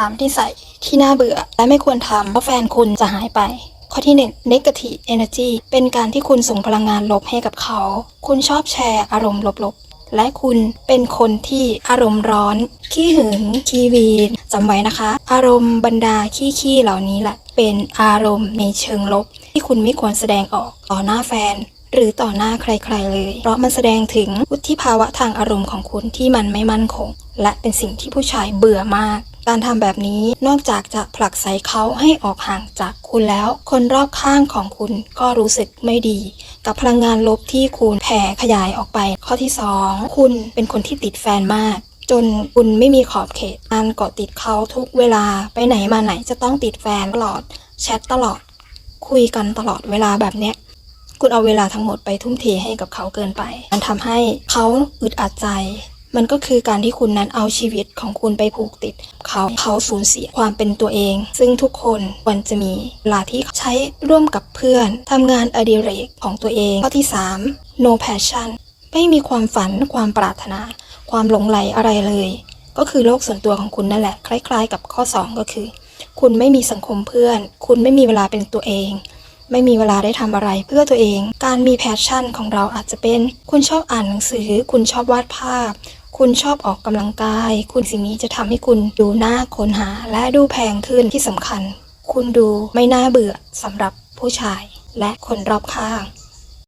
3 ที่ใส่ที่น่าเบื่อ และไม่ควรทำเพราะแฟนคุณจะหายไป ข้อที่1 negative energy เป็นการที่คุณส่งพลังงานลบให้กับเขา คุณชอบแชร์อารมณ์ลบๆ และคุณเป็นคนที่อารมณ์ร้อน ขี้หึงขี้วีนจำไว้นะคะ อารมณ์บรรดาขี้ๆเหล่านี้แหละเป็นอารมณ์ในเชิงลบ ที่คุณไม่ควรแสดงออกต่อหน้าแฟนหรือต่อหน้าใครๆเลย เพราะมันแสดงถึงวุฒิภาวะทางอารมณ์ของคุณที่มันไม่มั่นคง และเป็นสิ่งที่ผู้ชายเบื่อมาก การทำแบบนี้นอกจากจะผลักไสเขาให้ออกห่างจากคุณแล้ว คนรอบข้างของคุณก็รู้สึกไม่ดี กับพลังงานลบที่คุณแผ่ขยายออกไป ข้อที่ 2 คุณเป็นคนที่ติดแฟนมากจนคุณไม่มีขอบเขตการเกาะติดเขาทุกเวลาไปไหนมาไหนจะต้องติดแฟนตลอด แชทตลอด คุยกันตลอดเวลาแบบเนี้ย คุณเอาเวลาทั้งหมดไปทุ่มเทให้กับเขาเกินไป มันทำให้เขาอึดอัดใจ มันก็คือการที่คุณนั้นเอาชีวิตของคุณไปผูกติด เขาเขาสูญเสียความเป็นตัวเอง ซึ่งทุกคนควรจะมีเวลาที่ใช้ร่วมกับเพื่อนทำงานอดิเรกของตัวเองข้อที่ 3 no passion ไม่มีความฝันความปรารถนา ความหลงไหลอะไรเลย ก็คือโลกส่วนตัวของคุณนั่นแหละ คล้ายๆ กับข้อ 2 ก็คือ คุณไม่มีสังคมเพื่อน คุณไม่มีเวลาเป็นตัวเองไม่มีเวลาได้ทำอะไรเพื่อตัวเอง การมีแพชชั่นของเราอาจจะเป็น คุณชอบอ่านหนังสือ คุณชอบวาดภาพ คุณชอบออกกำลังกาย คุณสิ่งนี้จะทำให้คุณดูน่าค้นหาและดูแพงขึ้นที่สำคัญ คุณดูไม่น่าเบื่อสำหรับผู้ชายและคนรอบข้าง